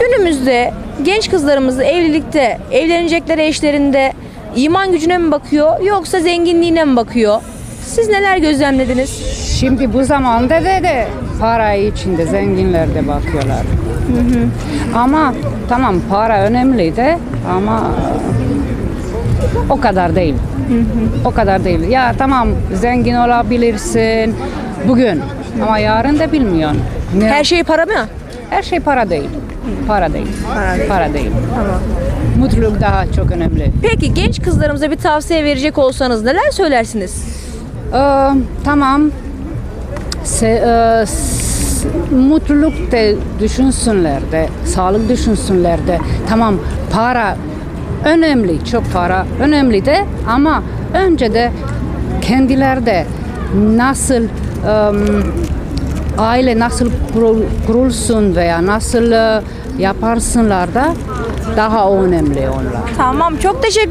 Günümüzde genç kızlarımız evlilikte, evlenecekleri eşlerinde iman gücüne mi bakıyor yoksa zenginliğine mi bakıyor? Siz neler gözlemlediniz? Şimdi bu zamanda da de para içinde zenginler de bakıyorlar. Ama tamam para önemli de ama o kadar değil. O kadar değil. Ya tamam zengin olabilirsin bugün ama yarın da bilmiyorsun. Ne- Her şey para mı? Her şey para değil. Para değil. Para değil. Para değil. Tamam. Mutluluk daha çok önemli. Peki genç kızlarımıza bir tavsiye verecek olsanız neler söylersiniz? Ee, tamam. Se, e, s- mutluluk da düşünsünler de, sağlık düşünsünler de. Tamam para önemli, çok para önemli de ama önce de kendiler de nasıl em, aile nasıl kurul- kurulsun veya nasıl e, yaparsınlar da daha önemli onlar. Tamam çok teşekkür